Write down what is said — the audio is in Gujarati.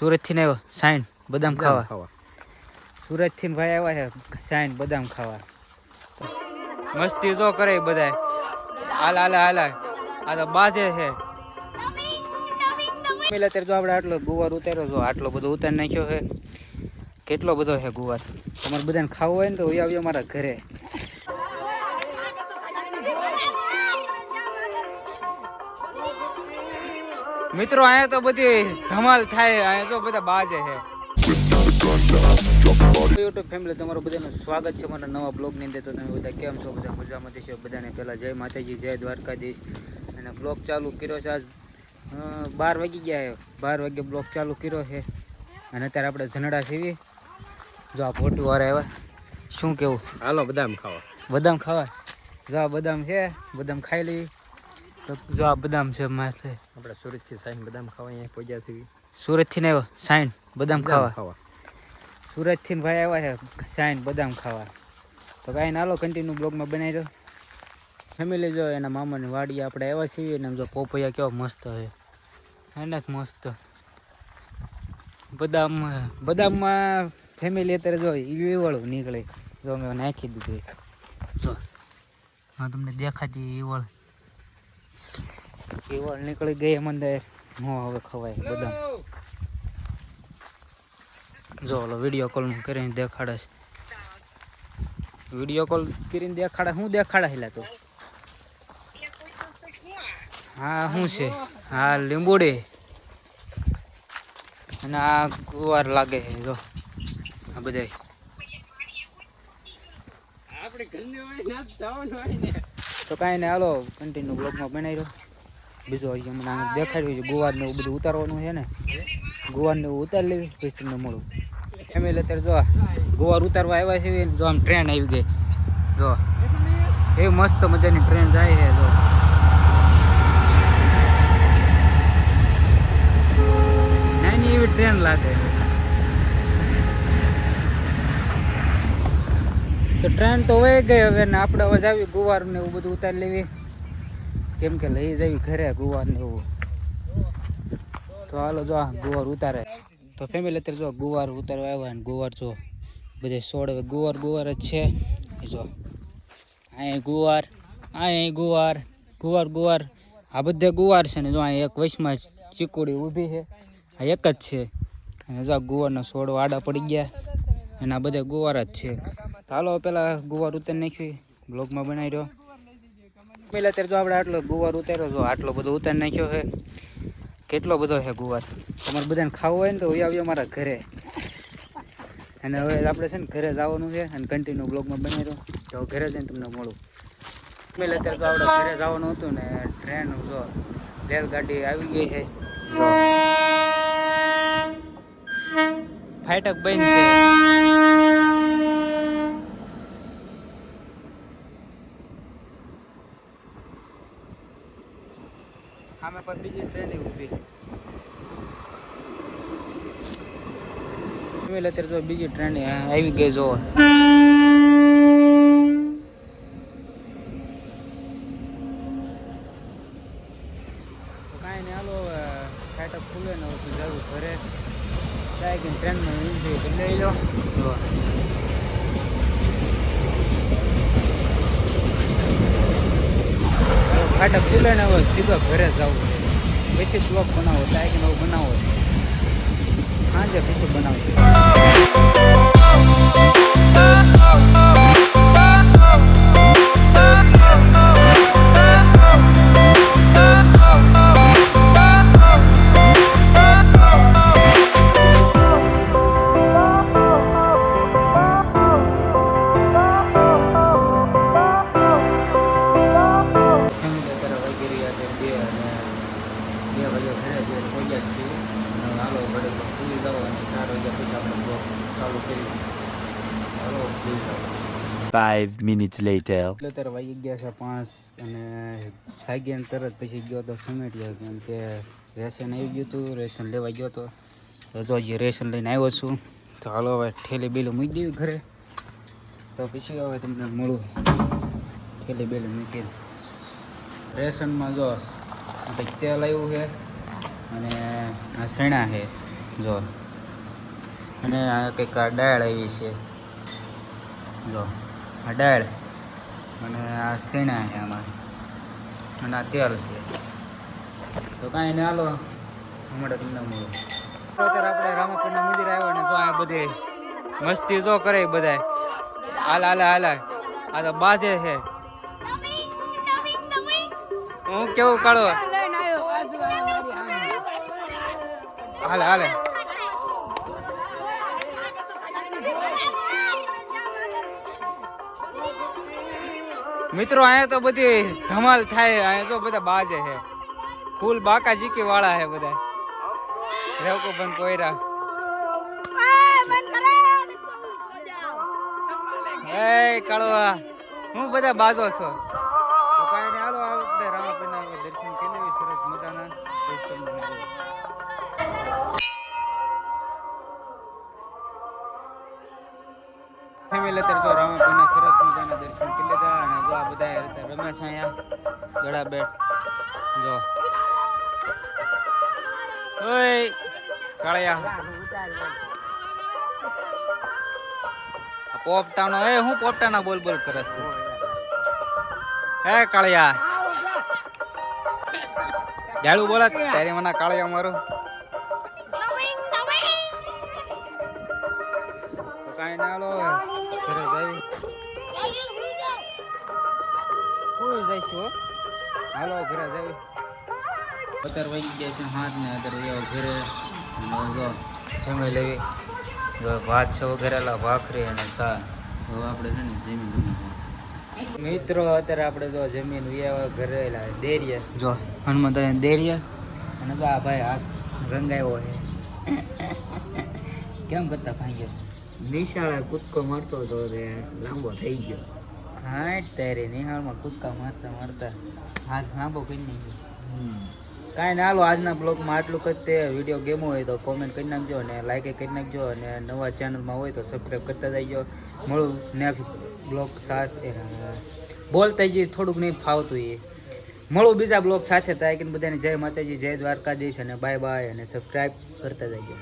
સુરતથી ને આવ્યો સાઈન બદામ ખાવા. સુરતથી ભાઈ આવ્યા છે સાઈન બદામ ખાવા. મસ્તી જો કરે બધાય. હાલ હાલ હાલ આ તો બાજે છે. પેલા અત્યારે જો આપણે આટલો ગુવાર ઉતાર્યો છો આટલો બધો ઉતારી નાખ્યો છે. કેટલો બધો છે ગુવાર? તમારે બધાને ખાવો હોય ને તો આવ્યો મારા ઘરે. મિત્રો અહીંયા તો બધી ધમાલ થાય અહીંયા તો બધા બાજે છે. યુટ્યુબ ફેમિલી તમારું બધાનું સ્વાગત છે મારા નવા બ્લોગની અંદર. તો તમે બધા કેમ છો? બધા મજામાં છો? બધાને પહેલાં જય માતાજી જય દ્વારકાધીશ. અને બ્લોગ ચાલુ કર્યો છે આજ બાર વાગી ગયા છે. બાર વાગે બ્લોગ ચાલુ કર્યો છે. અને અત્યારે આપણે ઝનડા સીવી. જો આ ફોટો વાળા આવ્યા શું કેવું? હાલો બદામ ખાવા. બદામ ખાવા? જો આ બદામ છે બદામ ખાઈ લેવી જો આ બદામ છે માથે આપણે સુરતથી સાઈન બદામ ખાવા અહીંયા પહોંચ્યા છીએ. સુરતથી ને આવ્યો સાઈન બદામ ખાવા. ખાવા. સુરતથી ને ભાઈ આવ્યા છે સાઈન બદામ ખાવા. તો કાંઈ નાલો કન્ટિન્યુ બ્લોગમાં બનાવી દો. ફેમિલી જો એના મામાની વાડી આપણે આવ્યા છીએ ને આમ જો પોપૈયા કેવો મસ્ત છે. એને જ મસ્ત. બદામ બદામમાં ફેમિલી અત્યારે જો ઈવળું નીકળે. જો મેં નાખી દીધી. જો હા તમને દેખાતી ઈવળ. ઈવળ નીકળી ગઈ અંદર. હું હવે ખવાય બદામ જો ઓલો વીડિયો કોલ કરીને દેખાડે છે વીડિયો કોલ કરીને દેખાડે શું દેખાડે હેલા તો. હા શું છે? હા, લીંબુડી. અને આ ગુવાર લાગે છે, જો. આ બધા. તો કાંઈ ને હાલો કન્ટિન્યુ બ્લોગમાં બનાવી દો બીજું હજી આને દેખાડ્યું છે ને એવું બધું ઉતારવાનું છે ને. ગુવાર ને એવું ઉતારી લેવી, પછી તમને મળું. ફેમિલી અત્યારે જો ગુવાર ઉતારવા આવ્યા છે જો આમ ટ્રેન આવી ગઈ. જો. એવી મસ્ત મજાની ટ્રેન જાય છે, જો. નાની એવી ટ્રેન લાગે. તો ટ્રેન તો વહી ગઈ હવે ને, આપણે હવે જાવી ગુવાર ને એવું બધું ઉતારી લેવી. કેમ કે લઈ જવી ઘરે ગુવાર ને એવું. તો હાલો જો ગુવાર ઉતારે. તો ફેમિલી અત્યારે જો ગુવાર ઉતારવા આવ્યા ને ગુવાર જો બધે સોડ ગુવાર ગુવાર જ છે. જો. અહીં ગુવાર અહીં ગુવાર ગુવાર ગુવાર. આ બધે ગુવાર છે ને જો અહીં એક વચમાં ચીકુડી ઊભી છે. આ એક જ છે. અને જો ગુવારના છોડ આડા પડી ગયા. અને આ બધે ગુવાર જ છે. હાલો પેલા ગુવાર ઉતારી નાખ્યું. બ્લોગમાં બનાવી રહ્યો. પેલા અત્યારે જો આપણે આટલો ગુવાર ઉતાર્યો છો, આટલો બધો ઉતારી નાખ્યો છે. કેટલો બધો છે ગુવાર? તમારે બધાને ખાવો હોય ને તો હોય આવ્યો મારા ઘરે. અને હવે આપણે છે ને ઘરે જવાનું છે અને કન્ટિન્યુ બ્લોગમાં બની રહ્યો તો ઘરે જઈને તમને મળું. પેલા અત્યારે તો આપણે ઘરે જવાનું હતું ને ટ્રેન જો રેલગાડી આવી ગઈ છે. જો. ફાટક બંધ છે. સામે પર બીજી ટ્રેન ઊભી. અત્યારે તો બીજી ટ્રેન આવી ગઈ જો કાંઈ નહીં, હાલો ફાટક ખુલે ને જવું ઘરે. જાય કે ટ્રેનમાં લઈ લો જો. હવે ફાટક ખુલે ને હવે સીધો ઘરે જવું પછી બ્લોક બનાવો ચાય કે નવું બનાવો સાંજે પછી બનાવજો હાલો ઘરે ભૂલી જાઓ અને ચાર વાગ્યા પછી આપણે બ્લોગ ચાલુ કરી હાલો ભૂલી જાઓ Five minutes later. એટલે અત્યારે વાગી ગયા છે પાંચ અને સાગ્યાને તરત પછી ગયો તો સમેટિયા કેમ કે રેશન આવી ગયું હતું રેશન લેવા ગયો હતો તો જો હજી રેશન લઈને આવ્યો છું. તો હાલો હવે ઠેલી બેલું મૂકી દેવી ઘરે. તો પછી હવે તમને મળું. ઠેલી બેલું મૂકી રેશનમાં જો તેલ આવ્યું છે. અને આ સણા છે જો. અને આ કંઈક આ ડાળ આવી છે. જો આ ડાળ અને આ શેણા છે આમાં. અને આ તેલ છે. તો કાંઈ ને હાલો. હમણાં તમને મળો. અત્યારે આપણે રામાપીરના મંદિર આવ્યા ને જો આ બધી મસ્તી જો કરે બધા હાલ હાલ હાલ. આ તો બાજે છે. હું કેવું કાઢો હાલે હાલે. મિત્રો અહીંયા તો બધી ધમાલ થાય અહીંયા તો બધા બાજે છે. ફૂલ બાકા જીકી વાળા છે બધા. રેવકો પણ કોયરા. એ કાળવા હું બધા બાજો છો તો કાંઈ નહીં હાલો આપણે રામાપીરના દર્શન કરી લેવી સરસ મજાના પછી તમને મળીએ. ફેમિલી અત્યારે જો રામાપીરના રમેશ અહીંયા. ગળા ઓય, કાળિયા. પોપટાનો, એ હું પોપટાના બોલ બોલ કરસ તું હે કાળિયા. જાડું બોલા, તારી મને કાળિયા મારું. કાંઈ ના લો, ઘરે જઈ. કોઈ જઈશું. હાલો, ઘરે જઈ. અત્યારે વાગી ગયા છે હાથ ને અત્યારે ઘરે. સમય લેવી. ભાત છે વઘરેલા, ભાખરી અને સા આપણે છે ને બનાવવાનું. મિત્રો અત્યારે આપણે તો જમીન વ્યવહાર ઘરે દેરીએ. જો હનુમંત દેરીએ. અને તો આ ભાઈ હાથ રંગાયો છે. કેમ કરતા ભાંગ્યો નિશાળા કૂદકો મારતો હતો તે લાંબો થઈ ગયો. હા ત્યારે નિહાળમાં કૂદકા મારતા મારતા હાથ લાંબો કરી નાખ્યો. કાંઈ ના હાલો, આજના બ્લોગમાં આટલું જ. તે વીડિયો ગેમો હોય તો કોમેન્ટ કરી નાખજો અને લાઈક કરી નાખજો અને નવા ચેનલમાં હોય તો સબસ્ક્રાઈબ કરતા જઈજો. મળું નેક્સ્ટ બ્લોગ એ બોલતા જઈએ થોડુંક નહીં ફાવતું એ. મળું બીજા બ્લોગ સાથે થાય કે બધાને જય માતાજી, જય દ્વારકાધીશ અને બાય બાય અને સબસ્ક્રાઈબ કરતા જઈજો.